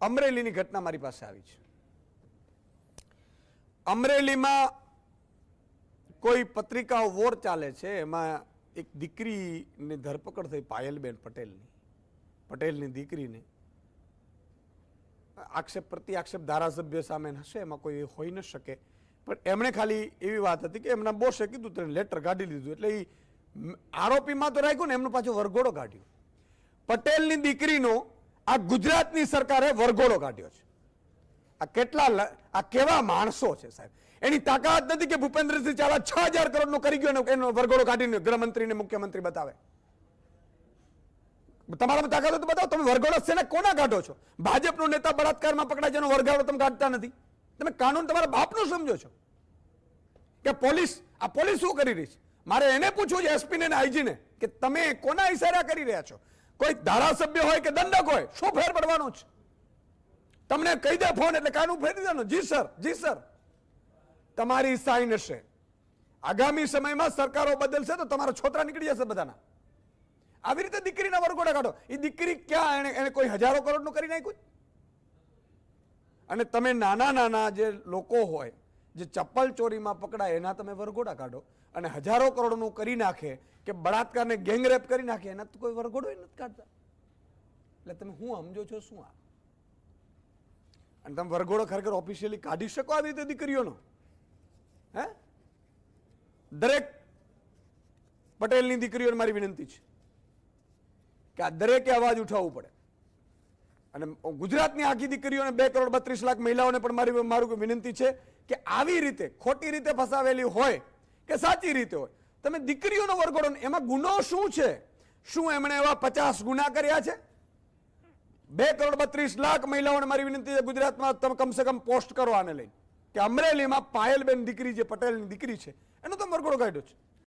અમરેલીની ઘટના મારી પાસે આવી છે. અમરેલીમાં કોઈ પત્રિકા વોર ચાલે છે, એમાં એક દીકરીની ધરપકડ થઈ પાયલબેન પટેલની. પટેલની દીકરીને આક્ષેપ પ્રતિ આક્ષેપ ધારાસભ્ય સામે હશે, એમાં કોઈ હોઈ ન શકે. પણ એમણે ખાલી એવી વાત હતી કે એમના બોસે કીધું તેને લેટર કાઢી લીધું, એટલે એ આરોપીમાં તો રાખ્યું ને, એમનો પાછો વરઘોડો કાઢ્યો. પટેલની દીકરીનો આ ગુજરાતની સરકારે વરઘોડો કાઢ્યો છે. આ કેટલા આ કેવા માણસો છે સાહેબ? એની તાકાત નથી કે ભૂપેન્દ્રસિંહ ચાવડા છ હજાર કરોડ નો કરી ગયો એનો વરઘોડો કાઢીને ગૃહમંત્રીને મુખ્યમંત્રી બતાવે. તમારામાં તાકાત તો બતાવો. તમે વરઘોડો સેને કોના કાઢો છો? ભાજપનો નેતા બળાત્કારમાં પકડાય એનો વરઘોડો તમે કાઢતા નથી. તમે કાનૂન તમારા બાપનું સમજો છો. કે પોલીસ, આ પોલીસ શું કરી રહી છે? મારે એને પૂછવું છે એસપીને ને આઈજી કે તમે કોના ઇશારા કરી રહ્યા છો? કોઈ ધારાસભ્ય હોય કે દંડક હોય, શું ફેર પડવાનો છે? તમને કહી દે ફોન એટલે કાનું ફેરી દેવાનું. જી સર જી સર. તમારી સાઈન હશે. આગામી સમયમાં સરકારો બદલશે તો તમારા છોતરા નીકળી જશે બધાના. આવી રીતે દીકરીના વરઘોડા કાઢો. એ દીકરી ક્યાં એને એને કોઈ હજારો કરોડનું કરી નાખ્યું? અને તમે નાના નાના જે લોકો હોય જે ચપ્પલ ચોરીમાં પકડાય, એના તમે વરઘોડા કાઢો. અને હજારો કરોડનું કરી નાખે કે બળાત્કારને ગેંગરેપ કરી નાખે, એના તો કોઈ વરઘોડો નથી કાઢતા. એટલે તમે હું સમજો છો શું આ? અને તમે વરઘોડો ખરેખર ઓફિશિયલી કાઢી શકો આવી રીતે દીકરીઓનો? હે? દરેક પટેલની દીકરીઓને મારી વિનંતી છે કે આ દરેકે અવાજ ઉઠાવવું પડે. અને ગુજરાતની આખી દીકરીઓને બે કરોડ બત્રીસ લાખ મહિલાઓને પણ મારી મારું વિનંતી છે કે આવી રીતે, ખોટી રીતે ફસાવેલી હોય કે સાચી રીતે હોય, તમે દીકરીઓનો વરઘોડો એમાં ગુનો શું છે? શું એમણે એવા પચાસ ગુના કર્યા છે? બે કરોડ બત્રીસ લાખ મહિલાઓને મારી વિનંતી છે, ગુજરાતમાં તમે કમસે કમ પોસ્ટ કરો આને લઈને કે અમરેલીમાં પાયલબેન દીકરી જે પટેલની દીકરી છે, એનો તમે વરઘોડો કાઢ્યો છે.